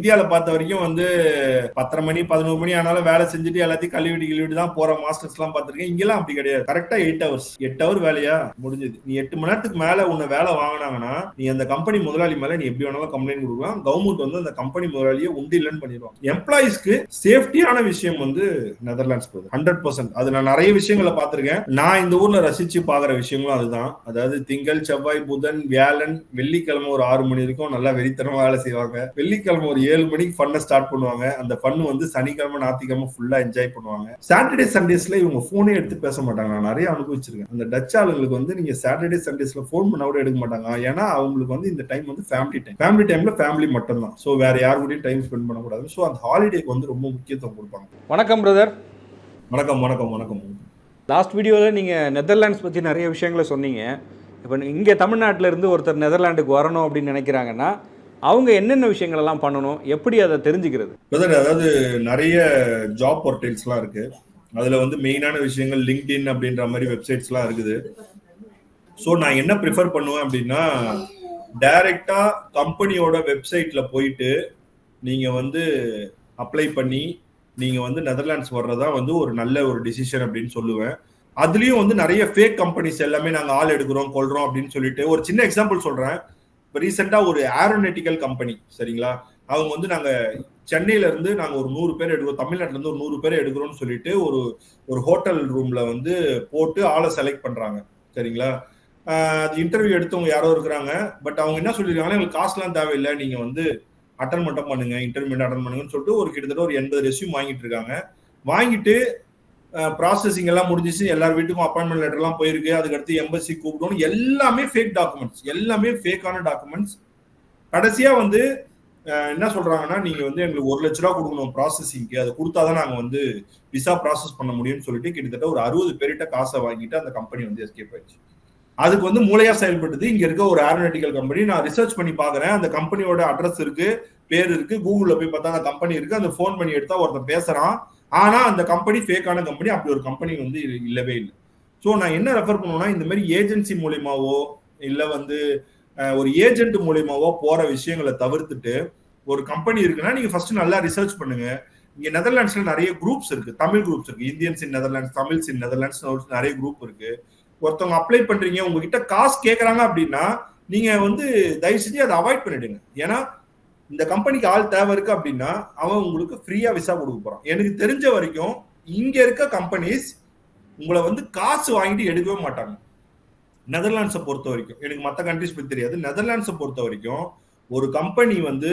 இந்தியாவில் பார்த்த வரைக்கும் வந்து பத்தரை மணி பதினோரு மணி ஆனாலும் வேலை செஞ்சுட்டு எல்லாத்தையும் கழுவிட்டு கழுவிட்டு தான் போற மாஸ்டர்ஸ் எல்லாம் பார்த்திருக்கேன். இங்கெல்லாம் அப்படி கிடையாது. கரெக்டா எயிட் ஹவர்ஸ் எட்டு ஹவர் வேலையா முடிஞ்சது. நீ எட்டு மணி நேரத்துக்கு மேல உன்னை வேலை வாங்கினாங்கன்னா நீ அந்த கம்பெனி முதலாளி மேல நீ எப்படி வேணாலும் கம்ப்ளைண்ட் கொடுக்கலாம். கவர்மெண்ட் வந்து அந்த கம்பெனி முதலாளியை உண்டு இல்லைன்னு பண்ணிடுவாங்க எம்ப்ளாயிஸ்க்கு சேஃப்டியான விஷயம் வந்து நெதர்லாண்ட்ஸ் போகுது. ஹண்ட்ரட் பர்சன்ட் அது நான் நிறைய விஷயங்களை பார்த்துருக்கேன். நான் இந்த ஊர்ல ரசிச்சு பாக்குற விஷயங்களும் அதுதான். அதாவது திங்கள் செவ்வாய் புதன் வியாழன் வெள்ளிக்கிழமை ஒரு ஆறு மணி வரைக்கும் நல்லா வெறித்தனமா வேலை செய்வாங்க. வெள்ளிக்கிழமை ஒரு ஏழு மணிக்கு ஃபன்னை ஸ்டார்ட் பண்ணுவாங்க. அந்த ஃபன் வந்து சனிக்கிழமை ஞாயிற்றுக்கிழமை ஃபுல்லா என்ஜாய் பண்ணுவாங்க. சாட்டர்டே சண்டேஸ்ல இவங்க போனே எடுத்து பேச மாட்டாங்க. நான் நிறைய அனுபவிச்சிருக்கேன். அந்த டச் ஆளுங்களுக்கு வந்து நீங்க சாட்டர்டே சண்டேஸ்ல ஃபோன் பண்ண கூட எடுக்க மாட்டாங்க. ஏன்னா அவங்களுக்கு வந்து இந்த டைம் வந்து ஃபேமிலி டைம் ஃபேமிலி டைம்ல ஃபேமிலி மட்டும் தான் ஸோ வேற யார் கூடயும் டைம் ஸ்பெண்ட் பண்ணக்கூடாது ஸோ அந்த ஹாலிடேக்கு வந்து ரொம்ப முக்கியத்துவம் கொடுப்பாங்க. வணக்கம் பிரதர் வணக்கம் வணக்கம் வணக்கம் லாஸ்ட் வீடியோவில் நீங்கள் நெதர்லாண்ட்ஸ் பற்றி நிறைய விஷயங்களை சொன்னீங்க. இப்போ இங்கே தமிழ்நாட்டில் இருந்து ஒருத்தர் நெதர்லாண்டுக்கு வரணும் அப்படின்னு நினைக்கிறாங்கன்னா அவங்க என்னென்ன விஷயங்களெல்லாம் பண்ணணும் எப்படி அதை தெரிஞ்சுக்கிறது? பிரதர் அதாவது நிறைய ஜாப் போர்ட்டல்ஸ்லாம் இருக்கு. அதில் வந்து மெயினான விஷயங்கள் லிங்க்டின் அப்படின்ற மாதிரி வெப்சைட்ஸ்லாம் இருக்குது. ஸோ நான் என்ன ப்ரிஃபர் பண்ணுவேன் அப்படின்னா டைரக்டா கம்பெனியோட வெப்சைட்ல போயிட்டு நீங்க வந்து அப்ளை பண்ணி நீங்க வந்து நெதர்லாண்ட்ஸ் வர்றதா வந்து ஒரு நல்ல ஒரு டிசிஷன் அப்படின்னு சொல்லுவேன். அதுலயும் வந்து நிறைய ஃபேக் கம்பெனிஸ் எல்லாமே நாங்க ஆள் எடுக்கிறோம் கொள்றோம் அப்படின்னு சொல்லிட்டு ஒரு சின்ன எக்ஸாம்பிள் சொல்றேன். இப்போ ரீசெண்டாக ஒரு ஏரோனெட்டிக்கல் கம்பெனி சரிங்களா? அவங்க வந்து நாங்கள் சென்னையில இருந்து நாங்க ஒரு நூறு பேர் எடுக்கிறோம். தமிழ்நாட்டுல இருந்து ஒரு நூறு பேர் எடுக்கிறோம்னு சொல்லிட்டு ஒரு ஒரு ஹோட்டல் ரூம்ல வந்து போட்டு ஆளை செலக்ட் பண்றாங்க. சரிங்களா? அது இன்டர்வியூ எடுத்தவங்க யாரோ இருக்கிறாங்க. பட் அவங்க என்ன சொல்லியிருக்காங்கன்னா எங்களுக்கு காசுலாம் தேவையில்லை. நீங்க வந்து அட்டன் மட்டும் பண்ணுங்க. இன்டர்வியூ அட்டன் பண்ணுங்கன்னு சொல்லிட்டு ஒரு கிட்டத்தட்ட ஒரு எண்பது ரெஸ்யூம் வாங்கிட்டு இருக்காங்க. வாங்கிட்டு ப்ராசஸிங் எல்லாம் முடிஞ்சிச்சு. எல்லார் வீட்டுக்கும் அப்பாயின்மெண்ட் லெட்டர்லாம் போயிருக்கு. அதுக்கடுத்து எம்பசி கூப்பிடணும். எல்லாமே ஃபேக் டாக்குமெண்ட்ஸ் எல்லாமே ஃபேக்கான டாக்குமெண்ட்ஸ் கடைசியாக வந்து என்ன சொல்கிறாங்கன்னா நீங்கள் வந்து எங்களுக்கு ஒரு லட்ச ரூபா கொடுக்கணும் ப்ராசஸிங்க்கு அதை கொடுத்தாதான் நாங்கள் வந்து விசா ப்ராசஸ் பண்ண முடியும்னு சொல்லிட்டு கிட்டத்தட்ட ஒரு அறுபது பேர்கிட்ட காசை வாங்கிட்டு அந்த கம்பெனி வந்து எஸ்கேப் ஆயிடுச்சு. அதுக்கு வந்து மூளையா செயல்பட்டது. இங்க இருக்க ஒரு ஏரோனட்டிக்கல் கம்பெனி நான் ரிசர்ச் பண்ணி பாக்குறேன் அந்த கம்பெனியோட அட்ரஸ் இருக்கு பேர் இருக்கு கூகுள்ல போய் பார்த்தா அந்த கம்பெனி இருக்கு. அந்த ஃபோன் பண்ணி எடுத்தா ஒருத்தன் பேசுறான். ஆனா அந்த கம்பெனி ஃபேக்கான கம்பெனி அப்படி ஒரு கம்பெனி வந்து இல்லவே இல்லை. ஸோ நான் என்ன ரெஃபர் பண்ணுவேன்னா இந்த மாதிரி ஏஜென்சி மூலியமாவோ இல்லை வந்து ஒரு ஏஜென்ட் மூலியமாவோ போற விஷயங்களை தவிர்த்துட்டு ஒரு கம்பெனி இருக்குன்னா நீங்க ஃபர்ஸ்ட் நல்லா ரிசர்ச் பண்ணுங்க. இங்க நெதர்லாண்ட்ஸ்ல நிறைய குரூப்ஸ் இருக்கு. தமிழ் குரூப்ஸ் இருக்கு. Indians in Netherlands Tamils in Netherlands நிறைய குரூப் இருக்கு. ஒருத்தவங்க அப்ளை பண்றீங்க உங்ககிட்ட காசு கேட்கறாங்க அப்படின்னா நீங்க வந்து தயவு செஞ்சு அதை அவாய்ட் பண்ணிடுங்க. ஏன்னா இந்த கம்பெனிக்கு ஆள் தேவை இருக்கு அப்படின்னா அவன் உங்களுக்கு ஃப்ரீயா விசா கொடுக்க போறான் எனக்கு தெரிஞ்ச வரைக்கும் இங்க இருக்க கம்பெனிஸ் உங்களை வந்து காசு வாங்கிட்டு எடுக்கவே மாட்டாங்க. நெதர்லாண்ட்ஸை பொறுத்த வரைக்கும். எனக்கு மற்ற கண்ட்ரிஸ் பத்தி தெரியாது. நெதர்லாண்ட்ஸை பொறுத்த வரைக்கும் ஒரு கம்பெனி வந்து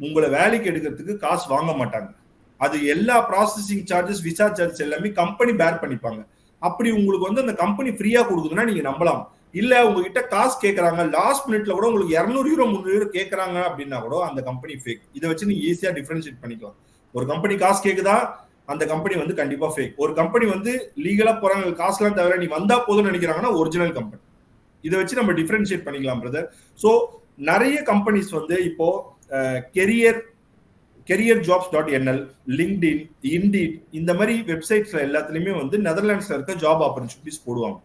உங்களை வேலைக்கு எடுக்கிறதுக்கு காசு வாங்க மாட்டாங்க. அது எல்லா ப்ராசஸிங் சார்ஜஸ் விசா சார்ஜஸ் எல்லாமே கம்பெனி பேர் பண்ணிப்பாங்க. அப்படி உங்களுக்கு வந்து அந்த கம்பெனி ஃப்ரீயா கொடுக்குதுன்னா நீங்க நம்பலாம். இல்ல உங்ககிட்ட காசு கேட்கறாங்க லாஸ்ட் மினிட்ல கூட உங்களுக்கு இரநூறு யூரோ முந்நூறு யூரோ கேட்கறாங்க அப்படின்னா கூட அந்த கம்பெனி ஃபேக் இதை வச்சு நீங்க ஈஸியா டிஃபரன்ஷியேட் பண்ணிக்கலாம். ஒரு கம்பெனி காசு கேக்குதா? அந்த கம்பெனி வந்து கண்டிப்பா ஃபேக் ஒரு கம்பெனி வந்து லீகலா போறாங்க. காசுலாம் தவிர நீ வந்தா போதும்னு நினைக்கிறாங்கன்னா ஒரிஜினல் கம்பெனி இதை வச்சு நம்ம டிஃபரன்ஷியேட் பண்ணிக்கலாம் பிரதர் ஸோ நிறைய கம்பெனிஸ் வந்து இப்போ career career jobs dot NL LinkedIn Indeed இந்த மாதிரி வெப்சைட்ஸ்ல எல்லாத்துலயுமே வந்து நெதர்லாண்ட்ஸ்ல இருக்க ஜாப் ஆப்பர்ச்சுனிட்டிஸ் போடுவாங்க.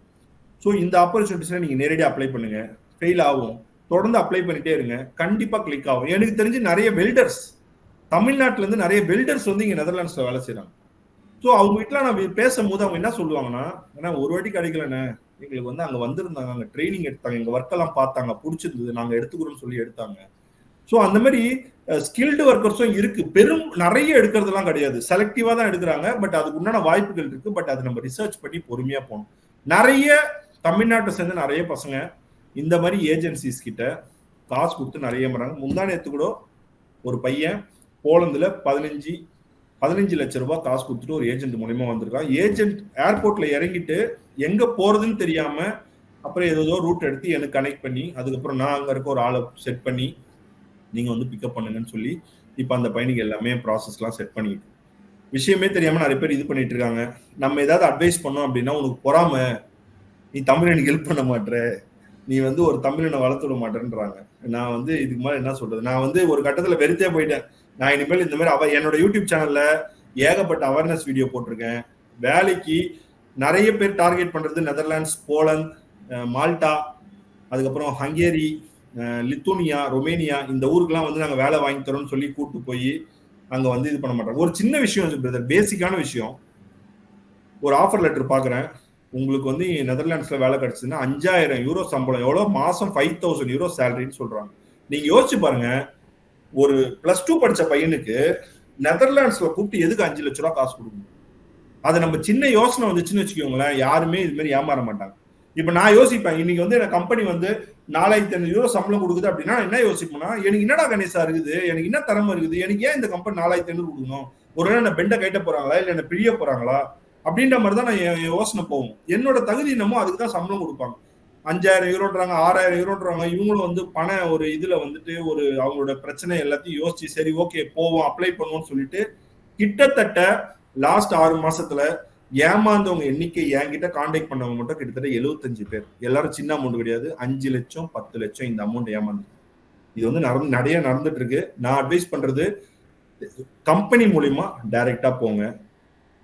ஸோ இந்த ஆப்பர்ச்சுனிட்டிஸில் நீங்கள் நேரடியாக அப்ளை பண்ணுங்க. ஃபெயில் ஆகும். தொடர்ந்து அப்ளை பண்ணிட்டே இருங்க. கண்டிப்பாக கிளிக் ஆகும். எனக்கு தெரிஞ்சு நிறைய வெல்டர்ஸ் தமிழ்நாட்டிலேருந்து நிறைய வெல்டர்ஸ் வந்து இங்கே நெதர்லாண்ட்ஸில் வேலை செய்கிறாங்க ஸோ அவங்க நான் பேசும்போது அவங்க என்ன சொல்லுவாங்கன்னா ஏன்னா ஒரு வாட்டி கிடைக்கலண்ணே எங்களுக்கு வந்து அங்கே வந்திருந்தாங்க. அங்கே ட்ரைனிங் எடுத்தாங்க. எங்கள் ஒர்க் எல்லாம் பார்த்தாங்க. பிடிச்சிருந்தது. நாங்கள் எடுத்துக்கிறோம்னு சொல்லி எடுத்தாங்க. ஸோ அந்த மாதிரி ஸ்கில்டு ஒர்க்கர்ஸும் இருக்கு. பெரும் நிறைய எடுக்கிறதுலாம் கிடையாது. செலக்டிவாக தான் எடுக்கிறாங்க. பட் அதுக்கு உண்டான வாய்ப்புகள் இருக்கு. பட் அது நம்ம ரிசர்ச் பண்ணி பொறுமையாக போகணும். நிறைய தமிழ்நாட்டை சேர்ந்து நிறைய பசங்க இந்த மாதிரி ஏஜென்சிஸ் கிட்ட காசு கொடுத்து நிறைய பண்றாங்க. முந்தானத்து கூட ஒரு பையன் போலந்தில் பதினஞ்சு பதினஞ்சு லட்ச ரூபாய் காசு கொடுத்துட்டு ஒரு ஏஜென்ட் மூலியமா வந்திருக்கான். ஏஜென்ட் ஏர்போர்ட்ல இறங்கிட்டு எங்க போறதுன்னு தெரியாம அப்புறம் ஏதோ ரூட் எடுத்து எனக்கு கனெக்ட் பண்ணி அதுக்கப்புறம் நான் அங்க இருக்க ஒரு ஆளை செட் பண்ணி நீங்க வந்து பிக்கப் பண்ணுங்கன்னு சொல்லி இப்ப அந்த பையனுக்கு எல்லாமே ப்ராசஸ்லாம் செட் பண்ணிட்டு. விஷயமே தெரியாம நிறைய பேர் இது பண்ணிட்டு இருக்காங்க. நம்ம ஏதாவது அட்வைஸ் பண்ணோம் அப்படின்னா உனக்கு பொறாம நீ தமிழனுக்கு ஹெல்ப் பண்ண மாட்ற. நீ வந்து ஒரு தமிழனை வளர்த்து விட மாட்டேன்றாங்க. நான் வந்து இதுக்கு மேலே என்ன சொல்றது? நான் வந்து ஒரு கட்டத்துல வெறுத்தே போயிட்டேன். நான் இனிமேல் இந்த மாதிரி அவ என்னோட யூடியூப் சேனல்ல ஏகப்பட்ட அவேர்னஸ் வீடியோ போட்டிருக்கேன். வேலைக்கு நிறைய பேர் டார்கெட் பண்றது நெதர்லாண்ட்ஸ் போலந்து மால்டா அதுக்கப்புறம் ஹங்கேரி லித்துனியா ரொமேனியா இந்த ஊருக்குலாம் வந்து நாங்கள் வேலை வாங்கி தரோம்னு சொல்லி கூட்டு போய் அங்கே வந்து இது பண்ண மாட்டோம். ஒரு சின்ன விஷயம் பிரதர் பேசிக்கான விஷயம். ஒரு ஆஃபர் லெட்டர் பார்க்குறேன் உங்களுக்கு வந்து நெதர்லாண்ட்ஸ்ல வேலை கிடைச்சதுன்னா அஞ்சாயிரம் யூரோ சம்பளம். எவ்வளோ? மாசம் ஃபைவ் தௌசண்ட் யூரோ சேலரின்னு சொல்றாங்க. நீங்க யோசிச்சு பாருங்க. ஒரு பிளஸ் டூ படிச்ச பையனுக்கு நெதர்லாண்ட்ஸ்ல கூப்பிட்டு எதுக்கு அஞ்சு லட்ச ரூபா காசு கொடுக்கணும்? அது நம்ம சின்ன யோசனை வந்துச்சுன்னு வச்சுக்கோங்களேன். யாருமே இது மாதிரி ஏமாற மாட்டாங்க. இப்ப நான் யோசிப்பேன். இன்னைக்கு வந்து எனக்கு கம்பெனி வந்து நாலாயிரத்தி ஐநூறு யூரோ சம்பளம் கொடுக்குது அப்படின்னா என்ன யோசிப்போம்னா எனக்கு என்னடா கணேசா இருக்குது? எனக்கு என்ன திறமை இருக்குது? எனக்கு ஏன் இந்த கம்பெனி நாலாயிரத்தி ஐநூறு கொடுக்கணும்? ஒரு வேளை என்ன பெண்டை கைட்ட போறாங்களா? இல்ல என்ன பிரிய போறாங்களா? அப்படின்ற மாதிரி தான் நான் யோசனை போவோம் என்னோட தகுதி என்னமோ அதுக்கு தான் சம்பளம் கொடுப்பாங்க. அஞ்சாயிரம் யூரோன்றாங்க ஆறாயிரம் யூரோன்றாங்க இவங்களும் வந்து பண ஒரு இதுல வந்துட்டு ஒரு அவங்களோட பிரச்சனை எல்லாத்தையும் யோசிச்சு சரி ஓகே போவோம் அப்ளை பண்ணுவோம்னு சொல்லிட்டு கிட்டத்தட்ட லாஸ்ட் ஆறு மாசத்துல ஏமாந்தவங்க எண்ணிக்கை என்கிட்ட கான்டாக்ட் பண்ணவங்க மட்டும் கிட்டத்தட்ட எழுபத்தஞ்சு பேர். எல்லாரும் சின்ன அமௌண்ட் கிடையாது. அஞ்சு லட்சம் பத்து லட்சம் இந்த அமௌண்ட் ஏமாந்து இது வந்து நடந்து நிறைய நடந்துட்டு இருக்கு. நான் அட்வைஸ் பண்றது கம்பெனி மூலியமா டைரக்டா போங்க.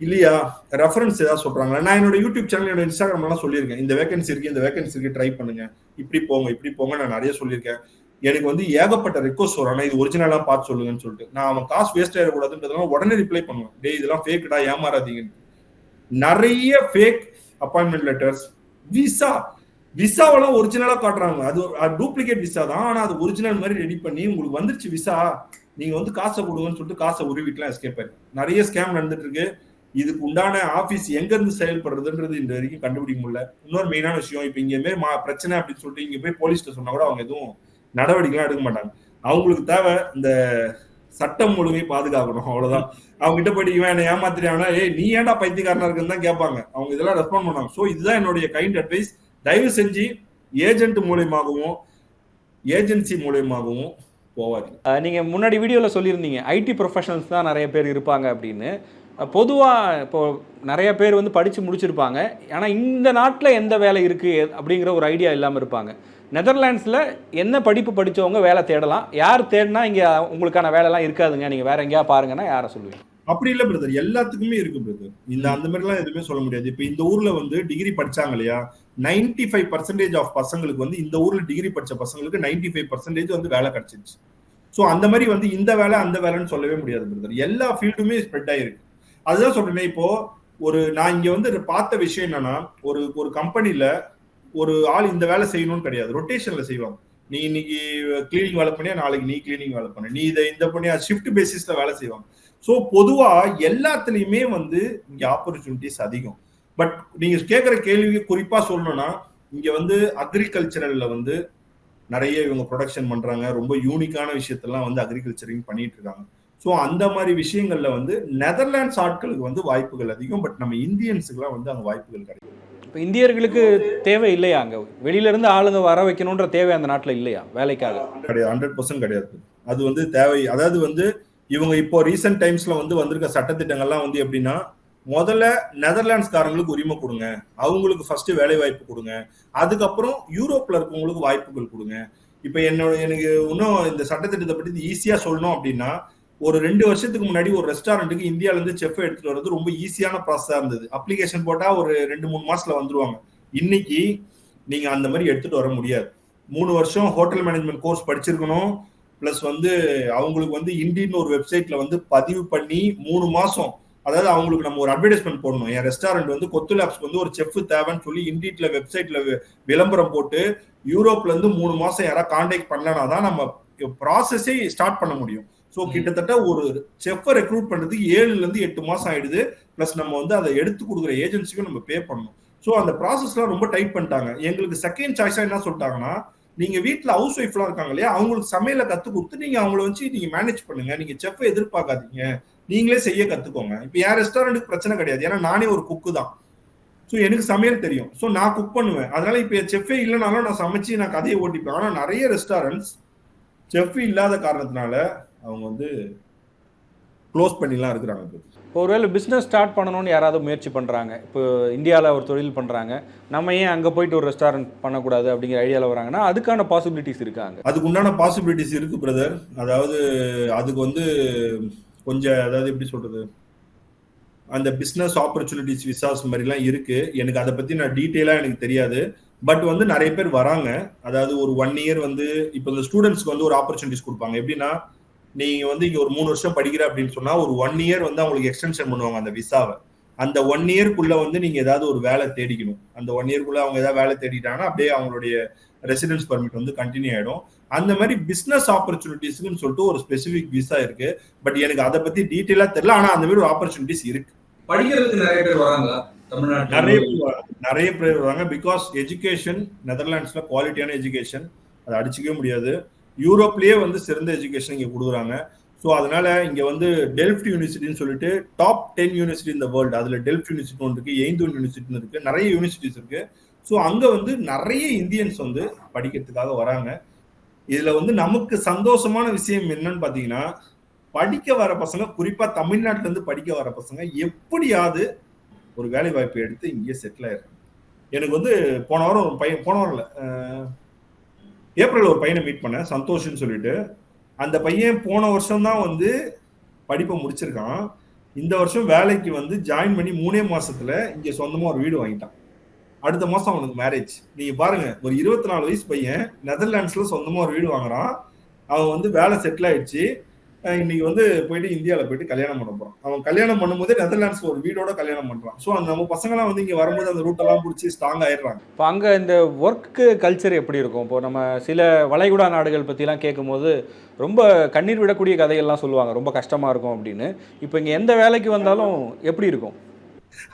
இல்லையா? ரெஃபரன்ஸ் ஏதாவது சொல்றாங்க நான் என்னோட யூடியூப் சேனல் என்னோட இன்ஸ்டாகிராம்லாம் சொல்லியிருக்கேன். இந்த வேகன்சி இருக்கு இந்த வேகன்சி இருக்கு ட்ரை பண்ணுங்க. இப்படி போங்க இப்படி போங்க நான் நிறைய சொல்லியிருக்கேன். எனக்கு வந்து ஏகப்பட்ட ரெக்வஸ்ட் வரும். ஆனால் இது ஒரிஜினலா பார்த்து சொல்லுங்கன்னு சொல்லிட்டு. நான் அவன் காசு வேஸ்ட் ஆயிடக்கூடாதுன்றதுலாம் உடனே ரிப்ளை பண்ணுவேன். டே இதெல்லாம் ஃபேக்குடா ஏமாறாதீங்கன்னு. நிறைய ஃபேக் அப்பாயின்மெண்ட் லெட்டர்ஸ் விசா விசாவெல்லாம் ஒரிஜினலா காட்டுறாங்க. அது டூப்ளிகேட் விசா தான். ஆனா அது ஒரிஜினல் மாதிரி ரெடி பண்ணி உங்களுக்கு வந்துருச்சு விசா நீங்க வந்து காசை கொடுங்கன்னு சொல்லிட்டு காசை உருவிட்டுலாம் எஸ்கேப் ஆயிருக்கு நிறைய ஸ்கேம் நடந்துட்டு இருக்கு. இதுக்கு உண்டான ஆபீஸ் எங்க இருந்து செயல்படுறதுன்றது இந்த வரைக்கும் கண்டுபிடிக்க முடியல. இன்னொரு மெயினான விஷயம் இப்ப இங்க மா- பிரச்சனை அப்படின்னு சொல்லிட்டு இங்க போய் போலீஸ்ல சொன்னா கூட அவங்க எதுவும் நடவடிக்கைலாம் எடுக்க மாட்டாங்க. அவங்களுக்கு தேவை இந்த சட்டம் ஒழுங்கை பாதுகாக்கணும் அவ்வளவுதான். அவங்க கிட்ட போயிட்டு இவன் என்ன ஏமாத்திரியானா ஏய் நீ ஏன்டா பைத்தியக்காரனா இருக்குன்னு தான் கேட்பாங்க. அவங்க இதெல்லாம் ரெஸ்பாண்ட் பண்ணாங்க சோ இதுதான் என்னுடைய கைண்ட் அட்வைஸ் தயவு செஞ்சு ஏஜென்ட் மூலியமாகவும் ஏஜென்சி மூலியமாகவும் போவாதீங்க. நீங்க முன்னாடி வீடியோவில் சொல்லியிருந்தீங்க ஐடி ப்ரொஃபஷனல்ஸ் தான் நிறைய பேர் இருப்பாங்க அப்படின்னு. பொதுவாக இப்போ நிறைய பேர் வந்து படித்து முடிச்சிருப்பாங்க. ஆனால் இந்த நாட்டில் எந்த வேலை இருக்குது அப்படிங்கிற ஒரு ஐடியா இல்லாமல் இருப்பாங்க. நெதர்லாண்ட்ஸில் என்ன படிப்பு படித்தவங்க வேலை தேடலாம். யார் தேடினா இங்கே உங்களுக்கான வேலைலாம் இருக்காதுங்க. நீங்கள் வேற எங்கேயா பாருங்கன்னா யாரை சொல்லுவீங்க? அப்படி இல்ல பிரதர் எல்லாத்துக்குமே இருக்கு பிரதர் இந்த அந்த மாதிரி எல்லாம் எதுவுமே சொல்ல முடியாது. இப்ப இந்த ஊர்ல வந்து டிகிரி படிச்சாங்க இல்லையா? 95% ஃபைவ் பர்சன்டேஜ் ஆஃப் பசங்களுக்கு வந்து இந்த ஊர்ல டிகிரி படிச்ச பசங்களுக்கு 95% ஃபைவ் பர்சன்டேஜ் வந்து வேலை கிடைச்சிருச்சு. சோ அந்த மாதிரி வந்து இந்த வேலை அந்த வேலைன்னு சொல்லவே முடியாது பிரதர் எல்லா ஃபீல்டுமே ஸ்ப்ரெட் ஆயிருக்கு. அதுதான் சொல்றேன் இப்போ ஒரு நான் இங்க வந்து பார்த்த விஷயம் என்னன்னா ஒரு ஒரு கம்பெனில ஒரு ஆள் இந்த வேலை செய்யணும்னு கிடையாது. ரொட்டேஷன்ல செய்வாங்க. நீ இன்னைக்கு கிளீனிங் வேலை பண்ணியா நாளைக்கு நீ கிளீனிங் வேலை பண்ண. நீ இதை இந்த பண்ணியா ஷிஃப்ட் பேசிஸ்ல வேலை செய்வாங்க. ஸோ பொதுவா எல்லாத்துலயுமே வந்து இங்க ஆப்பர்ச்சுனிட்டிஸ் அதிகம். பட் நீங்க கேட்குற கேள்விக்கு குறிப்பா சொல்லணும்னா இங்க வந்து அக்ரிகல்ச்சரல்ல வந்து நிறைய இவங்க ப்ரொடக்ஷன் பண்றாங்க. ரொம்ப யூனிக்கான விஷயத்தெல்லாம் வந்து அக்ரிகல்ச்சரிங் பண்ணிட்டு இருக்காங்க. ஸோ அந்த மாதிரி விஷயங்கள்ல வந்து நெதர்லாண்ட்ஸ் ஆட்களுக்கு வந்து வாய்ப்புகள் அதிகம் பட் நம்ம இந்தியன்ஸுக்குலாம் வந்து அங்க வாய்ப்புகள் கிடைக்கும். இப்போ இந்தியர்களுக்கு தேவை இல்லையா அங்கே? வெளியிலேருந்து ஆளுங்க வர வைக்கணுன்ற தேவை அந்த நாட்டில் இல்லையா? வேலைக்காக. கிடையாது ஹண்ட்ரட் பர்சன்ட் கிடையாது. அது வந்து தேவை. அதாவது வந்து இவங்க இப்போ ரீசெண்ட் டைம்ஸ்ல வந்து வந்திருக்க சட்டத்திட்டங்கள்லாம் வந்து எப்படின்னா முதல்ல நெதர்லாண்ட்ஸ்காரங்களுக்கு உரிமை கொடுங்க. அவங்களுக்கு ஃபர்ஸ்ட் வேலை வாய்ப்பு கொடுங்க. அதுக்கப்புறம் யூரோப்ல இருக்கவங்களுக்கு வாய்ப்புகள் கொடுங்க. இப்ப என்னோட எனக்கு இன்னும் இந்த சட்டத்திட்டத்தை பத்தி ஈஸியா சொல்லணும் அப்படின்னா ஒரு ரெண்டு வருஷத்துக்கு முன்னாடி ஒரு ரெஸ்டாரண்ட்டுக்கு இந்தியால இருந்து செஃப் எடுத்துட்டு வர்றது ரொம்ப ஈஸியான ப்ராசஸா இருந்தது. அப்ளிகேஷன் போட்டா ஒரு ரெண்டு மூணு மாசத்துல வந்துருவாங்க. இன்னைக்கு நீங்க அந்த மாதிரி எடுத்துட்டு வர முடியாது. மூணு வருஷம் ஹோட்டல் மேனேஜ்மெண்ட் கோர்ஸ் படிச்சிருக்கணும். பிளஸ் வந்து அவங்களுக்கு வந்து இண்டின்னு ஒரு வெப்சைட்ல வந்து பதிவு பண்ணி மூணு மாசம் அதாவது அவங்களுக்கு நம்ம ஒரு அட்வர்டைஸ்மெண்ட் போடணும். என் ரெஸ்டாரண்ட் வந்து கொத்து லேப்ஸ்க்கு வந்து ஒரு செஃப் தேவைன்னு சொல்லி இண்டிட்ல வெப்சைட்ல விளம்பரம் போட்டு யூரோப்ல இருந்து மூணு மாசம் யாராவது கான்டாக்ட் பண்ணலனா தான் நம்ம ப்ராசஸே ஸ்டார்ட் பண்ண முடியும். ஸோ கிட்டத்தட்ட ஒரு செஃப்பை ரெக்ரூட் பண்றதுக்கு ஏழுல இருந்து எட்டு மாசம் ஆயிடுது. பிளஸ் நம்ம வந்து அதை எடுத்து கொடுக்குற ஏஜென்சிக்கும் நம்ம பே பண்ணணும். ஸோ அந்த ப்ராசஸ்லாம் ரொம்ப டைட் பண்ணிட்டாங்க. எங்களுக்கு செகண்ட் சாய்ஸா என்ன சொல்லிட்டாங்கன்னா நீங்க வீட்டுல ஹவுஸ் ஒய்ஃப்லாம் இருக்காங்க இல்லையா அவங்களுக்கு சமையல கத்து கொடுத்து நீங்க அவங்கள வச்சு நீங்க மேனேஜ் பண்ணுங்க. நீங்க செஃப் எதிர்பார்க்காதீங்க. நீங்களே செய்ய கத்துக்கோங்க. இப்போ என் ரெஸ்டாரண்ட்டுக்கு பிரச்சனை கிடையாது. ஏன்னா நானே ஒரு குக்கு தான். ஸோ எனக்கு சமையல் தெரியும். ஸோ நான் குக் பண்ணுவேன். அதனால இப்போ செஃப்பே இல்லைனாலும் நான் சமைச்சு நான் கதையை ஓட்டிப்பேன். ஆனால் நிறைய ரெஸ்டாரண்ட்ஸ் செஃப் இல்லாத காரணத்தினால அவங்க வந்து க்ளோஸ் பண்ணிலாம் இருக்கிறாங்க ஒருவேளை பிஸ்னஸ் ஸ்டார்ட் பண்ணணும்னு யாராவது முயற்சி பண்ணுறாங்க இப்போ இந்தியாவில் ஒரு தொழில் பண்ணுறாங்க நம்ம ஏன் அங்கே போயிட்டு ஒரு ரெஸ்டாரண்ட் பண்ணக்கூடாது அப்படிங்கிற ஐடியாவில் வராங்கன்னா அதுக்கான பாசிபிலிட்டிஸ் இருக்காங்க. அதுக்கு உண்டான பாசிபிலிட்டிஸ் இருக்கு பிரதர் அதாவது அதுக்கு வந்து கொஞ்சம் அதாவது எப்படி சொல்றது? அந்த பிஸ்னஸ் ஆப்பர்ச்சுனிட்டிஸ் விசாஸ் மாதிரிலாம் இருக்கு. எனக்கு அதை பத்தி நான் டீட்டெயிலாக எனக்கு தெரியாது. பட் வந்து நிறைய பேர் வராங்க. அதாவது ஒரு ஒன் இயர் வந்து இப்போ இந்த ஸ்டூடெண்ட்ஸ்க்கு வந்து ஒரு ஆப்பர்ச்சுனிட்டிஸ் கொடுப்பாங்க. எப்படின்னா நீங்க வந்து இங்க ஒரு மூணு வருஷம் படிக்கிற அப்படின்னு சொன்னா ஒரு ஒன் இயர் வந்து அவங்களுக்கு எக்ஸ்டென்ஷன் பண்ணுவாங்க அந்த விசாவை. அந்த ஒன் இயர்க்குள்ள வந்து நீங்க ஏதாவது ஒரு வேலை தேடிக்கணும். அந்த ஒன் இயர்க்குள்ள அவங்க ஏதாவது வேலை தேடிட்டாங்கன்னா அப்படியே அவங்களுடைய ரெசிடென்ஸ் பர்மிட் வந்து கண்டினியூ ஆயிடும். அந்த மாதிரி பிசினஸ் ஆப்பர்ச்சுனிட்டிஸ்க்குன்னு சொல்லிட்டு ஒரு ஸ்பெசிபிக் விசா இருக்கு. பட் எனக்கு அதை பத்தி டீட்டெயிலா தெரியல. ஆனா அந்த மாதிரி ஒரு ஆப்பர்ச்சுனிட்டிஸ் இருக்கு. படிக்கிறதுக்கு நிறைய பேர் வராங்க நிறைய. நிறைய பேர் வராங்க. பிகாஸ் எஜுகேஷன் நெதர்லாண்ட்ஸ்ல குவாலிட்டியான எஜுகேஷன் அதை அடிச்சுக்கவே முடியாது. யூரோப்லயே வந்து சிறந்த எஜுகேஷன் இங்கே கொடுக்குறாங்க. ஸோ அதனால இங்கே வந்து டெல்ஃப்ட் யூனிவர்சிட்டின்னு சொல்லிட்டு டாப் டென் யூனிவர்சிட்டி இந்த வேர்ல்டு அதில் டெல்ஃப்ட் யூனிவர்சிட்டி ஒன்று இருக்கு எய்ந்தூன் யூனிவர்சிட்டின்னு இருக்கு நிறைய யூனிவர்சிட்டிஸ் இருக்கு. ஸோ அங்கே வந்து நிறைய இந்தியன்ஸ் வந்து படிக்கிறதுக்காக வராங்க. இதில் வந்து நமக்கு சந்தோஷமான விஷயம் என்னன்னு பார்த்தீங்கன்னா படிக்க வர பசங்க குறிப்பாக தமிழ்நாட்டிலேருந்து படிக்க வர பசங்க எப்படியாவது ஒரு வேலை வாய்ப்பு எடுத்து இங்கேயே செட்டில் ஆயிடுறாங்க. எனக்கு வந்து போன வாரம் பையன் போன வாரம் இல்லை ஏப்ரல் ஒரு பையனை மீட் பண்ணேன் சந்தோஷ்னு சொல்லிட்டு. அந்த பையன் போன வருஷம் தான் வந்து படிப்பை முடிச்சிருக்கான். இந்த வருஷம் வேலைக்கு வந்து ஜாயின் பண்ணி மூணே மாசத்துல இங்க சொந்தமா ஒரு வீடு வாங்கிட்டான். அடுத்த மாசம் அவனுக்கு மேரேஜ் நீங்க பாருங்க ஒரு இருபத்தி நாலு வயசு பையன் நெதர்லாண்ட்ஸ்ல சொந்தமா ஒரு வீடு வாங்குறான். அவன் வந்து வேலை செட்டில் ஆயிடுச்சு. இன்னைக்கு வந்து போயிட்டு இந்தியாவில் போயிட்டு கல்யாணம் பண்ண போறான் அவன் கல்யாணம் பண்ணும்போதே நெதர்லாண்ட்ஸ்ல ஒரு வீடோட கல்யாணம் பண்றான். ஸோ அந்த நம்ம பசங்களாம் வந்து இங்க வரும்போது அந்த ரூட் எல்லாம் பிடிச்சி ஸ்ட்ராங் ஆயிடுறாங்க. இப்போ அங்கே இந்த ஒர்க்கு கல்ச்சர் எப்படி இருக்கும்? இப்போ நம்ம சில வளைகுடா நாடுகள் பற்றிலாம் கேட்கும்போது ரொம்ப கண்ணீர் விடக்கூடிய கதைகள்லாம் சொல்லுவாங்க. ரொம்ப கஷ்டமாக இருக்கும் அப்படின்னு. இப்போ இங்கே எந்த வேலைக்கு வந்தாலும் எப்படி இருக்கும்?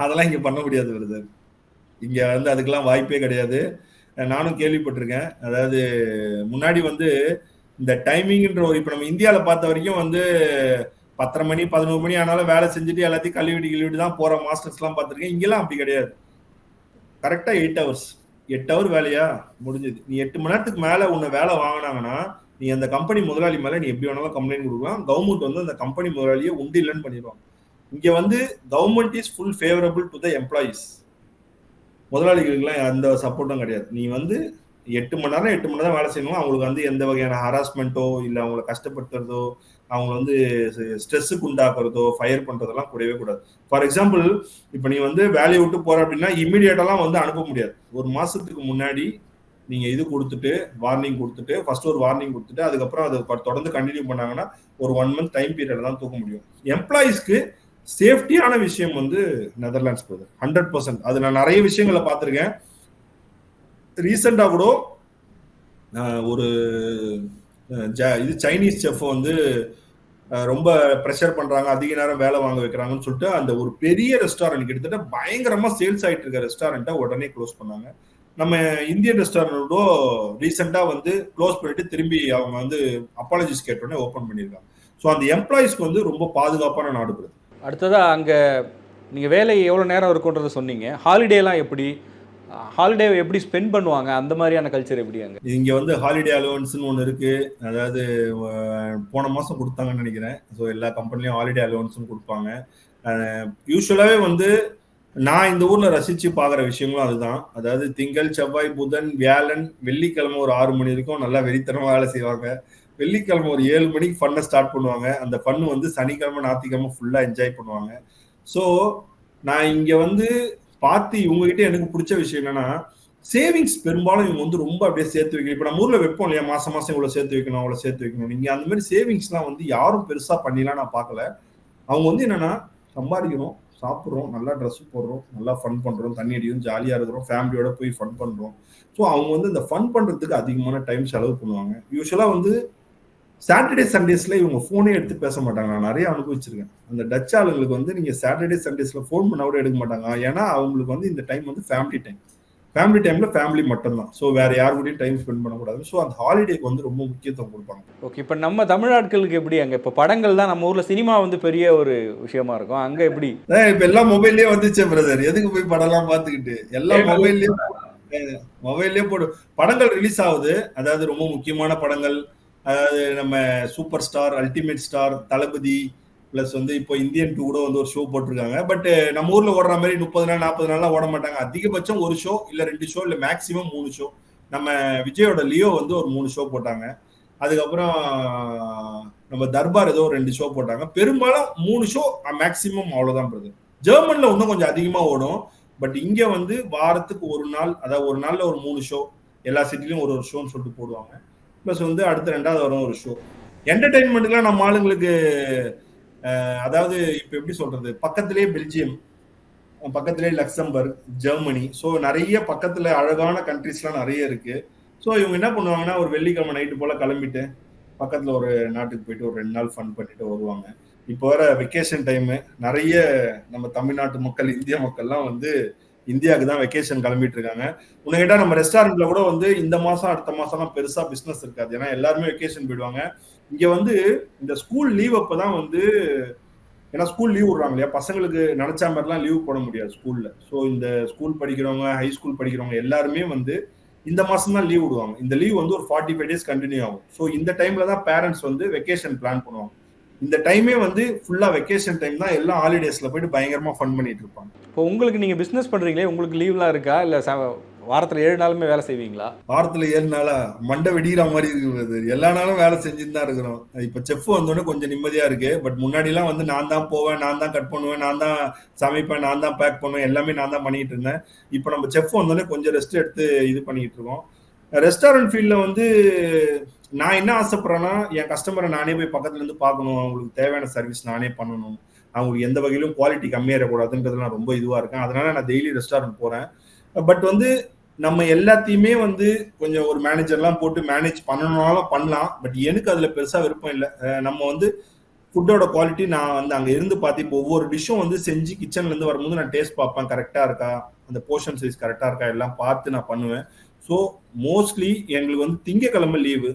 அதெல்லாம் இங்க பண்ண முடியாது வருது இங்க வந்து அதுக்கெல்லாம் வாய்ப்பே கிடையாது. நானும் கேள்விப்பட்டிருக்கேன். அதாவது முன்னாடி வந்து இந்த டைமிங்ன்ற ஒரு இப்ப நம்ம இந்தியாவில் பார்த்த வரைக்கும் வந்து பத்தரை மணி பதினோரு மணி ஆனாலும் வேலை செஞ்சுட்டு எல்லாத்தையும் கழுவிட்டு கழுவிட்டு தான் போற மாஸ்டர்ஸ் எல்லாம் பார்த்திருக்கேன். இங்கெல்லாம் அப்படி கிடையாது. கரெக்டா எயிட் ஹவர்ஸ் எட்டு ஹவர் வேலையா? முடிஞ்சது. நீ எட்டு மணி நேரத்துக்கு மேல உன்னை வேலை வாங்கினாங்கன்னா நீ அந்த கம்பெனி முதலாளி மேல நீ எப்படி வேணாலும் கம்ப்ளைண்ட் கொடுக்கலாம். கவர்மெண்ட் வந்து அந்த கம்பெனி முதலாளியை உண்டு இல்லைன்னு பண்ணிடுவாங்க. இங்க வந்து government is full favourable to the employees முதலாளிகளுக்குலாம் எந்த சப்போர்ட்டும் கிடையாது. நீ வந்து எட்டு மணி நேரம் எட்டு மணி நேரம் வேலை செய்யணும் அவங்களுக்கு வந்து எந்த வகையான ஹராஸ்மெண்ட்டோ இல்லை அவங்கள கஷ்டப்படுத்துறதோ அவங்க வந்து ஸ்ட்ரெஸ்ஸுக்கு உண்டாக்குறதோ ஃபயர் பண்ணுறதெல்லாம் கூடவே கூடாது. ஃபார் எக்ஸாம்பிள் இப்போ நீ வந்து வேலையை விட்டு போகிற அப்படின்னா இம்மிடியேட்டெல்லாம் வந்து அனுப்ப முடியாது. ஒரு மாதத்துக்கு முன்னாடி நீங்கள் இது கொடுத்துட்டு வார்னிங் கொடுத்துட்டு ஃபர்ஸ்ட் ஒரு வார்னிங் கொடுத்துட்டு அதுக்கப்புறம் அதை தொடர்ந்து கண்டினியூ பண்ணாங்கன்னா ஒரு ஒன் மந்த் டைம் பீரியட் தான் தூக்க முடியும். எம்ப்ளாயிஸ்க்கு சேஃப்டியான விஷயம் வந்து நெதர்லாண்ட்ஸ் போகுது ஹண்ட்ரட் பர்சன்ட் அது நான் நிறைய விஷயங்களை பார்த்துருக்கேன். ரீசெண்டாக கூட ஒரு ஜ- இது சைனீஸ் செஃப் வந்து ரொம்ப ப்ரெஷர் பண்றாங்க அதிக நேரம் வேலை வாங்க வைக்கிறாங்கன்னு சொல்லிட்டு அந்த ஒரு பெரிய ரெஸ்டாரண்ட் கிட்டத்தட்ட பயங்கரமா சேல்ஸ் ஆயிட்டு இருக்க ரெஸ்டாரண்ட்டை உடனே க்ளோஸ் பண்ணாங்க. நம்ம இந்தியன் ரெஸ்டாரண்ட்டோ ரீசெண்டா வந்து க்ளோஸ் பண்ணிட்டு திரும்பி அவங்க வந்து அப்பாலஜிஸ் கேட்டோடனே ஓப்பன் பண்ணியிருக்காங்க. ஸோ அந்த எம்ப்ளாயிஸ்க்கு வந்து ரொம்ப பாதுகாப்பான நாடு அடுத்ததாக அங்கே நீங்கள் வேலை எவ்வளோ நேரம் இருக்குன்றதை சொன்னீங்க. ஹாலிடேலாம் எப்படி? ஹாலிடே எப்படி ஸ்பெண்ட் பண்ணுவாங்க? அந்த மாதிரியான கல்ச்சர் எப்படி அங்கே? இங்க வந்து ஹாலிடே அலோவன்ஸ்னு ஒன்று இருக்கு. அதாவது போன மாசம் கொடுத்தாங்கன்னு நினைக்கிறேன். ஸோ எல்லா கம்பெனிலையும் ஹாலிடே அலோவன்ஸும் கொடுப்பாங்க. யூஸ்வலாகவே வந்து நான் இந்த ஊர்ல ரசிச்சு பார்க்குற விஷயங்களும் அதுதான். அதாவது திங்கள் செவ்வாய் புதன் வியாழன் வெள்ளிக்கிழமை ஒரு ஆறு மணி வரைக்கும் நல்லா வெறித்தனமா வேலை செய்வாங்க. வெள்ளிக்கிழமை ஒரு ஏழு மணிக்கு ஃபன்னை ஸ்டார்ட் பண்ணுவாங்க. அந்த ஃபன்னு வந்து சனிக்கிழமை ஞாயிற்றுக்கிழமை ஃபுல்லாக என்ஜாய் பண்ணுவாங்க. ஸோ நான் இங்கே வந்து பார்த்து இவங்ககிட்ட எனக்கு பிடிச்ச விஷயம் என்னன்னா சேவிங்ஸ் பெரும்பாலும் இவங்க வந்து ரொம்ப அப்படியே சேர்த்து வைக்கணும். இப்போ நம்ம ஊர்ல வைப்போம் இல்லையா? மாசம் மாசம் இவ்வளவு சேர்த்து வைக்கணும் அவ்வளவு சேர்த்து வைக்கணும். நீங்க அந்த மாதிரி சேவிங்ஸ்லாம் வந்து யாரும் பெருசா பண்ணிலாம் நான் பார்க்கல. அவங்க வந்து என்னன்னா சம்பாதிக்கிறோம் சாப்பிட்றோம் நல்லா ட்ரெஸ் போடுறோம் நல்லா ஃபன் பண்ணுறோம் தண்ணி அடிக்கும் ஜாலியாக இருக்கிறோம் ஃபேமிலியோட போய் ஃபன் பண்ணுறோம் ஸோ அவங்க வந்து இந்த ஃபன் பண்ணுறதுக்கு அதிகமான டைம் செலவு பண்ணுவாங்க. யூஸ்வலாக வந்து சாட்டர்டே சண்டேஸ்ல இவங்க ஃபோனே எடுத்து பேச மாட்டாங்க. நான் நிறைய அனுபவிச்சிருக்கேன். அந்த டச் ஆளுங்களுக்கு வந்து நீங்க சாட்டர்டே சண்டேஸ்ல ஃபோன் பண்ண கூட எடுக்க மாட்டாங்க. ஏன்னா அவங்களுக்கு வந்து இந்த டைம் வந்து ஃபேமிலி டைம் ஃபேமிலி டைம்ல ஃபேமிலி மட்டும்தான். ஸோ வேற யார் கூடயும் டைம் ஸ்பெண்ட் பண்ணக்கூடாது ஸோ அந்த ஹாலிடேக்கு வந்து ரொம்ப முக்கியத்துவம் கொடுப்பாங்க. ஓகே இப்போ நம்ம தமிழ்நாட்களுக்கு எப்படி அங்கே? இப்போ படங்கள் தான் நம்ம ஊரில் சினிமா வந்து பெரிய ஒரு விஷயமா இருக்கும். அங்கே எப்படி? இப்ப எல்லாம் மொபைல்லயே வந்துச்சே பிரதர் எதுக்கு போய் படம்லாம் பார்த்துக்கிட்டு? எல்லாம் மொபைல்லயே மொபைல்லயே போடு. படங்கள் ரிலீஸ் ஆகுது. அதாவது ரொம்ப முக்கியமான படங்கள். அதாவது நம்ம super star ultimate star Thalapathy plus வந்து இப்போ இந்தியன் டூ கூட வந்து ஒரு ஷோ போட்டிருக்காங்க. பட் நம்ம ஊர்ல ஓடுற மாதிரி முப்பது நாள் நாற்பது நாள்லாம் ஓட மாட்டாங்க. அதிகபட்சம் ஒரு ஷோ இல்லை ரெண்டு ஷோ இல்லை மேக்சிமம் மூணு ஷோ நம்ம விஜயோட லியோ வந்து ஒரு மூணு ஷோ போட்டாங்க. அதுக்கப்புறம் நம்ம தர்பார் ஏதோ ஒரு ரெண்டு ஷோ போட்டாங்க. பெரும்பாலும் மூணு ஷோ மேக்சிமம் அவ்வளோதான் பிரதர் ஜெர்மனில் இன்னும் கொஞ்சம் அதிகமாக ஓடும். பட் இங்கே வந்து வாரத்துக்கு ஒரு நாள் அதாவது ஒரு நாளில் ஒரு மூணு ஷோ எல்லா சிட்டிலையும் ஒரு ஒரு ஷோன்னு சொல்லிட்டு போடுவாங்க. ப்ளஸ் வந்து அடுத்த ரெண்டாவது வரும் ஒரு ஷோ என்டர்டைன்மெண்ட்டுக்குலாம் நம்ம ஆளுங்களுக்கு அதாவது இப்போ எப்படி சொல்றது? பக்கத்திலே பெல்ஜியம் பக்கத்திலே லக்சம்பர்க் ஜெர்மனி. ஸோ நிறைய பக்கத்தில் அழகான கண்ட்ரிஸ்லாம் நிறைய இருக்கு. ஸோ இவங்க என்ன பண்ணுவாங்கன்னா ஒரு வெள்ளிக்கிழமை நைட்டு போல கிளம்பிட்டு பக்கத்தில் ஒரு நாட்டுக்கு போயிட்டு ஒரு ரெண்டு நாள் ஃபன் பண்ணிட்டு வருவாங்க. இப்போ வர வெக்கேஷன் டைமு நிறைய நம்ம தமிழ்நாட்டு மக்கள் இந்திய மக்கள்லாம் வந்து இந்தியாவுக்கு தான் வெக்கேஷன் கிளம்பிட்டு இருக்காங்க உன்னை கேட்டா நம்ம ரெஸ்டாரண்ட்ல கூட வந்து இந்த மாசம் அடுத்த மாசம்லாம் பெருசா பிசினஸ் இருக்காது. ஏன்னா எல்லாருமே வெக்கேஷன் போயிடுவாங்க. இங்க வந்து இந்த ஸ்கூல் லீவ் அப்பதான் வந்து ஏன்னா ஸ்கூல் லீவ் விடுறாங்க இல்லையா? பசங்களுக்கு நினைச்ச மாதிரிலாம் லீவ் போட முடியாது ஸ்கூல்ல ஸோ இந்த ஸ்கூல் படிக்கிறவங்க ஹை ஸ்கூல் படிக்கிறவங்க எல்லாருமே வந்து இந்த மாசம் தான் லீவ் விடுவாங்க. இந்த லீவ் வந்து ஒரு ஃபார்ட்டி ஃபைவ் டேஸ் கண்டினியூ ஆகும். ஸோ இந்த டைம்ல தான் பேரண்ட்ஸ் வந்து வெக்கேஷன் பிளான் பண்ணுவாங்க. இந்த டைமே வந்து ஃபுல்லா வெக்கேஷன் டைம் தான் எல்லா ஹாலிடேஸ்ல போயிட்டு பயங்கரமா ஃபன் பண்ணிட்டு இருப்பாங்க. இப்போ உங்களுக்கு நீங்கள் பிஸ்னஸ் பண்ணுறீங்களே உங்களுக்கு லீவ்லாம் இருக்கா? இல்லை வாரத்தில் ஏழு நாளுமே வேலை செய்வீங்களா? வாரத்துல ஏழு நாளா? மண்டை வெடிக்கிற மாதிரி இருக்குது. எல்லா நாளும் வேலை செஞ்சுட்டு தான் இருக்கிறோம். இப்ப செஃப் வந்தோடனே கொஞ்சம் நிம்மதியா இருக்கு. பட் முன்னாடி எல்லாம் வந்து நான் தான் போவேன் நான் தான் கட் பண்ணுவேன் நான் தான் சமைப்பேன் நான் தான் பேக் பண்ணுவேன் எல்லாமே நான் தான் பண்ணிட்டு இருந்தேன். இப்போ நம்ம செஃப் வந்தோடனே கொஞ்சம் ரெஸ்ட் எடுத்து இது பண்ணிட்டு இருக்கோம். ரெஸ்டாரண்ட் ஃபீல்டில் வந்து நான் என்ன ஆசைப்படுறேன்னா என் கஸ்டமரை நானே போய் பக்கத்துலேருந்து பார்க்கணும். அவங்களுக்கு தேவையான சர்வீஸ் நானே பண்ணணும். அவங்களுக்கு எந்த வகையிலும் குவாலிட்டி கம்மியாயிடக்கூடாதுன்றதுலாம் ரொம்ப இதுவாக இருக்கேன். அதனால நான் டெய்லி ரெஸ்டாரண்ட் போகிறேன் பட் வந்து நம்ம எல்லாத்தையுமே வந்து கொஞ்சம் ஒரு மேனேஜர்லாம் போட்டு மேனேஜ் பண்ணணும்னாலும் பண்ணலாம். பட் எனக்கு அதில் பெருசாக விருப்பம் இல்லை. நம்ம வந்து ஃபுட்டோட குவாலிட்டி நான் வந்து அங்கே இருந்து பார்த்து இப்போ ஒவ்வொரு டிஷ்ஷும் வந்து செஞ்சு கிச்சன்லேருந்து வரும்போது நான் டேஸ்ட் பார்ப்பேன். கரெக்டாக இருக்கா? அந்த போர்ஷன் சைஸ் கரெக்டாக இருக்கா எல்லாம் பார்த்து நான் பண்ணுவேன். ஸோ மோஸ்ட்லி எங்களுக்கு வந்து திங்கக்கிழமை லீவு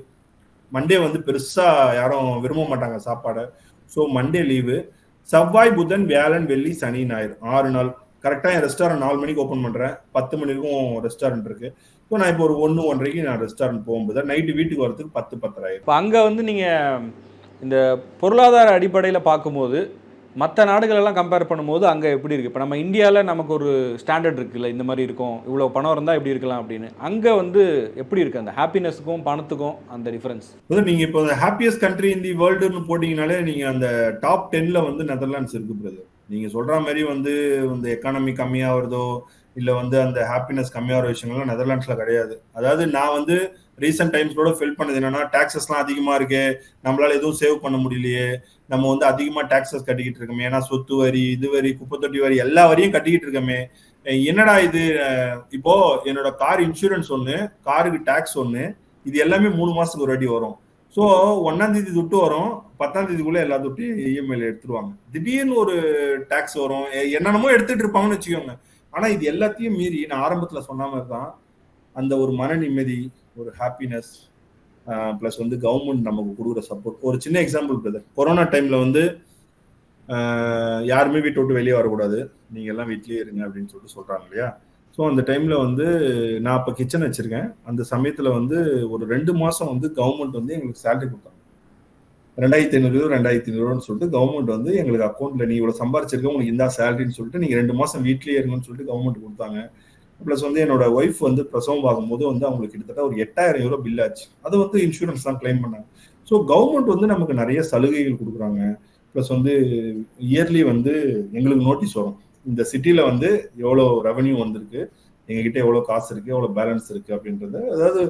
மண்டே வந்து பெருசாக யாரும் விரும்ப மாட்டாங்க சாப்பாடை. ஸோ மண்டே லீவு செவ்வாய் புதன் வியாழன் வெள்ளி சனி ஞாயிறு. ஆறு நாள். கரெக்டாக என் ரெஸ்டாரண்ட் நாலு மணிக்கு ஓப்பன் பண்ணுறேன் பத்து மணிக்கும் ரெஸ்டாரண்ட் இருக்கு. ஸோ நான் இப்போ ஒரு ஒன்று ஒன்றரைக்கு நான் ரெஸ்டாரண்ட் போகும்போது நைட்டு வீட்டுக்கு வரதுக்கு பத்து பத்தராயிரம் இப்போ அங்கே வந்து நீங்கள் இந்த பொருளாதார அடிப்படையில் பார்க்கும்போது மற்ற நாடுகளெல்லாம் கம்பேர் பண்ணும்போது அங்கே எப்படி இருக்குது இப்போ நம்ம இந்தியாவில் நமக்கு ஒரு ஸ்டாண்டர்ட் இருக்குல்ல இந்த மாதிரி இருக்கும் இவ்வளோ பணம் இருந்தால் எப்படி இருக்கலாம் அப்படின்னு. அங்கே வந்து எப்படி இருக்குது அந்த ஹாப்பினஸுக்கும் பணத்துக்கும் அந்த டிஃப்ரென்ஸ் அதாவது நீங்கள் இப்போ ஹாப்பியஸ்ட் கண்ட்ரி இன் தி வேர்ல்டுன்னு போட்டிங்கனாலே நீங்கள் அந்த டாப் டென்னில் வந்து நெதர்லாண்ட்ஸ் இருக்கு பிரதர் நீங்கள் சொல்கிற மாதிரி வந்து இந்த எக்கானமி கம்மியாகிறதோ இல்லை வந்து அந்த ஹாப்பினஸ் கம்மியாகிற விஷயங்கள்லாம் நெதர்லாண்ட்ஸில் கிடையாது. அதாவது நான் வந்து ரீசெண்ட் டைம்ஸ் கூட ஃபீல் பண்ணது என்னன்னா டாக்ஸஸ்லாம் அதிகமாக இருக்கு நம்மளால எதுவும் சேவ் பண்ண முடியலையே நம்ம வந்து அதிகமாக டாக்ஸஸ் கட்டிக்கிட்டு இருக்கோமே ஏன்னா சொத்து வரி இது வரி குப்பை தொட்டி வரி எல்லா வரியும் கட்டிக்கிட்டு இருக்கோமே. என்னடா இது? இப்போ என்னோட கார் இன்சூரன்ஸ் ஒன்று காருக்கு டேக்ஸ் ஒன்று இது எல்லாமே மூணு மாசத்துக்கு ஒரு அடி வரும். ஸோ ஒன்னாம் தேதி துட்டு வரும் பத்தாம் தேதிக்குள்ள எல்லா துட்டையும் இஎம்ஐல எடுத்துருவாங்க. திடீர்னு ஒரு டேக்ஸ் வரும் எ- என்னென்னமோ எடுத்துட்டு இருப்பாங்கன்னு வச்சுக்கோங்க. ஆனா இது எல்லாத்தையும் மீறி நான் ஆரம்பத்துல சொன்ன மாதிரி தான் அந்த ஒரு மன நிம்மதி ஒரு ஹாப்பினஸ் ப்ளஸ் வந்து கவர்மெண்ட் நமக்கு கொடுக்குற சப்போர்ட் ஒரு சின்ன எக்ஸாம்பிள் பிரதர் கொரோனா டைம்ல வந்து யாருமே வீட்டை விட்டு வெளியே வரக்கூடாது. நீங்க எல்லாம் வீட்லயே இருங்க அப்படின்னு சொல்லிட்டு சொல்றாங்க இல்லையா? ஸோ அந்த டைம்ல வந்து நான் இப்போ கிச்சன் வச்சிருக்கேன். அந்த சமயத்துல வந்து ஒரு ரெண்டு மாசம் வந்து கவர்மெண்ட் வந்து எங்களுக்கு சேலரி கொடுத்தாங்க ரெண்டாயிரத்தி ஐநூறு ரெண்டாயிரத்தி ஐநூறுன்னு சொல்லிட்டு கவர்மெண்ட் வந்து எங்களுக்கு அக்கௌண்ட்ல நீ இவ்வளவு சம்பாரிச்சிருக்க உங்களுக்கு இந்த சேலரின்னு சொல்லிட்டு நீங்க ரெண்டு மாசம் வீட்லயே இருங்கன்னு சொல்லிட்டு கவர்மெண்ட் கொடுத்தாங்க. ப்ளஸ் வந்து என்னோட ஒய்ஃப் வந்து பிரசவம் ஆகும்போது வந்து அவங்களுக்கு கிட்டத்தட்ட ஒரு எட்டாயிரம் யூரோ பில் ஆச்சு. அது வந்து இன்சூரன்ஸ் தான் கிளைம் பண்ணாங்க. ஸோ கவர்மெண்ட் வந்து நமக்கு நிறைய சலுகைகள் கொடுக்குறாங்க. ப்ளஸ் வந்து இயர்லி வந்து எங்களுக்கு நோட்டீஸ் வரும். இந்த சிட்டியில் வந்து எவ்வளோ ரெவன்யூ வந்திருக்கு. எங்ககிட்ட எவ்வளோ காசு இருக்கு எவ்வளோ பேலன்ஸ் இருக்கு அப்படின்றது அதாவது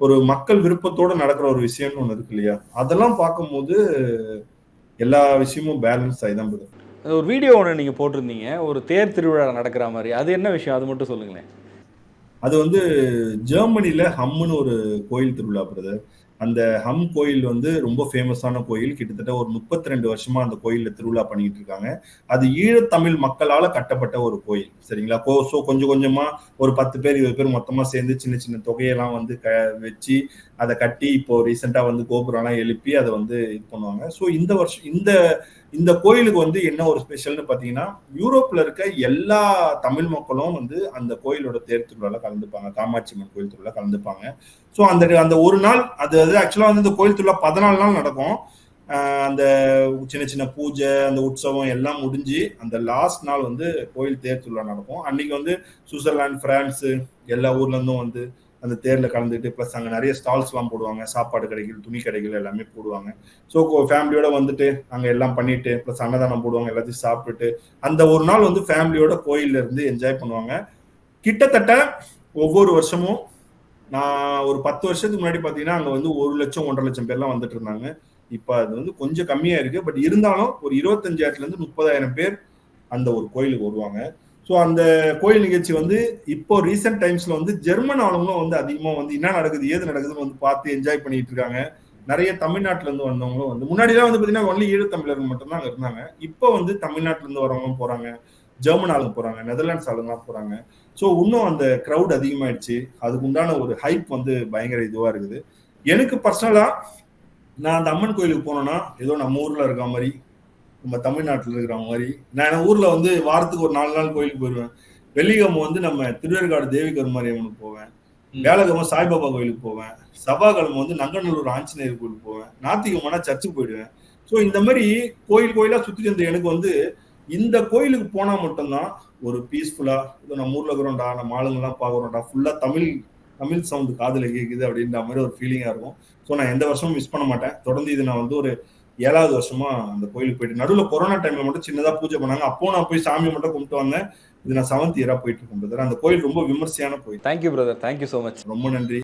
ஒரு மக்கள் விருப்பத்தோட நடக்கிற ஒரு விஷயம்னு ஒன்று இருக்கு இல்லையா? அதெல்லாம் பார்க்கும்போது எல்லா விஷயமும் பேலன்ஸ் ஆகி தான் போகுது ஒரு வீடியோ ஒன்று நீங்கள் போட்டிருந்தீங்க ஒரு தேர் திருவிழா நடக்கிற மாதிரி. அது என்ன விஷயம்? அது மட்டும் சொல்லுங்களேன். அது வந்து ஜெர்மனில ஹம்முன்னு ஒரு கோயில் திருவிழா பிரதர் அந்த ஹம் கோயில் வந்து ரொம்ப ஃபேமஸான கோயில். கிட்டத்தட்ட ஒரு முப்பத்தி ரெண்டு வருஷமா அந்த கோயிலில் திருவிழா பண்ணிட்டு இருக்காங்க. அது ஈழத்தமிழ் மக்களால கட்டப்பட்ட ஒரு கோயில். சரிங்களா? கோ ஸோ கொஞ்சம் கொஞ்சமா ஒரு பத்து பேர் இருபது பேர் மொத்தமா சேர்ந்து சின்ன சின்ன தொகையெல்லாம் வந்து க வச்சு அதை கட்டி இப்போ ரீசெண்டா வந்து கோபுரம்லாம் எழுப்பி அதை வந்து இது பண்ணுவாங்க. ஸோ இந்த வருஷம் இந்த இந்த கோயிலுக்கு வந்து என்ன ஒரு ஸ்பெஷல்னு பார்த்தீங்கன்னா யூரோப்ல இருக்க எல்லா தமிழ் மக்களும் வந்து அந்த கோயிலோட தேர் திருவிழால கலந்துப்பாங்க. காமாட்சி அம்மன் கோயில் திருவிழா கலந்துப்பாங்க. ஸோ அந்த அந்த ஒரு நாள் அது அது ஆக்சுவலாக வந்து இந்த கோயில் திருவிழா பதினாலு நாள் நடக்கும். அந்த சின்ன சின்ன பூஜை அந்த உற்சவம் எல்லாம் முடிஞ்சு அந்த லாஸ்ட் நாள் வந்து கோயில் தேர் திருவிழா நடக்கும். அன்னைக்கு வந்து சுவிட்சர்லாந்து பிரான்ஸ் எல்லா ஊர்ல இருந்தும் வந்து அந்த தேர்ல கலந்துட்டு ப்ளஸ் அங்கே நிறைய ஸ்டால்ஸ்லாம் போடுவாங்க. சாப்பாடு கடைகள் துணி கடைகள் எல்லாமே போடுவாங்க. ஸோ ஃபேமிலியோட வந்துட்டு அங்கே எல்லாம் பண்ணிட்டு ப்ளஸ் அன்னதானம் போடுவாங்க எல்லாத்தையும் சாப்பிட்டுட்டு அந்த ஒரு நாள் வந்து ஃபேமிலியோட கோயில்ல இருந்து என்ஜாய் பண்ணுவாங்க. கிட்டத்தட்ட ஒவ்வொரு வருஷமும் நான் ஒரு பத்து வருஷத்துக்கு முன்னாடி பார்த்தீங்கன்னா அங்கே வந்து ஒரு லட்சம் ஒன்றரை லட்சம் பேர்லாம் வந்துட்டு இருந்தாங்க. இப்போ அது வந்து கொஞ்சம் கம்மியாக இருக்கு. பட் இருந்தாலும் ஒரு இருபத்தஞ்சாயிரத்துலேருந்து முப்பதாயிரம் பேர் அந்த ஒரு கோயிலுக்கு வருவாங்க. ஸோ அந்த கோயில் நிகழ்ச்சி வந்து இப்போ ரீசெண்ட் டைம்ஸ்ல வந்து ஜெர்மன் ஆளுங்களும் வந்து அதிகமாக வந்து என்ன நடக்குது ஏது நடக்குதுன்னு வந்து பார்த்து என்ஜாய் பண்ணிட்டு இருக்காங்க. நிறைய தமிழ்நாட்டுல இருந்து வந்தவங்களும் வந்து முன்னாடிலாம் வந்து பார்த்தீங்கன்னா ஒன்லி ஈழத்தமிழர்கள் மட்டும்தான் அங்கே இருந்தாங்க. இப்போ வந்து தமிழ்நாட்டுல இருந்து வரவங்களும் போறாங்க ஜெர்மன் ஆளுங்க போறாங்க நெதர்லாண்ட்ஸ் ஆளுங்கலாம் போறாங்க. ஸோ இன்னும் அந்த க்ரௌட் அதிகமாயிடுச்சு. அதுக்கு உண்டான ஒரு ஹைப் வந்து பயங்கர இதுவாக இருக்குது. எனக்கு பர்சனலாக நான் அந்த அம்மன் கோயிலுக்கு போனேன்னா ஏதோ நம்ம ஊரில் இருக்க மாதிரி நம்ம தமிழ்நாட்டில் இருக்கிற மாதிரி. நான் ஊர்ல வந்து வாரத்துக்கு ஒரு நாலு நாள் கோயிலுக்கு போயிடுவேன் வெள்ளிக்கிழமை வந்து நம்ம திருவேற்காடு தேவி கருமாரியம்மனுக்கு போவேன். ம். வேலைக்கிழமை சாய்பாபா கோயிலுக்கு போவேன். செவ்வாய்க்கிழமை வந்து நங்கநல்லூர் ஆஞ்சநேயர் கோயிலுக்கு போவேன். ஞாத்திக்கிழமைனா சர்ச்சுக்கு போயிடுவேன். ஸோ இந்த மாதிரி கோயில் கோயிலா சுத்தி இருந்த எனக்கு வந்து இந்த கோயிலுக்கு போனா மட்டும்தான் ஒரு பீஸ்ஃபுல்லா இதோ நம்ம ஊர்ல இருக்கிறோம்டா நம்ம ஆளுங்கெல்லாம் பாக்குறோம்டா ஃபுல்லா தமிழ் தமிழ் சவுண்ட் காதுல கேக்குது அப்படின்ற மாதிரி ஒரு ஃபீலிங்கா இருக்கும். ஸோ நான் எந்த வருஷமும் மிஸ் பண்ண மாட்டேன். தொடர்ந்து இது நான் வந்து ஒரு ஏழாவது வருஷமா அந்த கோயிலுக்கு போயிட்டு நடுவில் கொரோனா டைம்ல மட்டும் சின்னதா பூஜை பண்ணாங்க. அப்போ நான் போய் சாமி மட்டும் கும்பிட்டு வந்தேன். இது நான் செவன்த் இயரா போயிட்டு இருக்கேன் brother. அந்த கோயில் ரொம்ப விமர்சையான கோயில். Thank you brother thank you so much ரொம்ப நன்றி.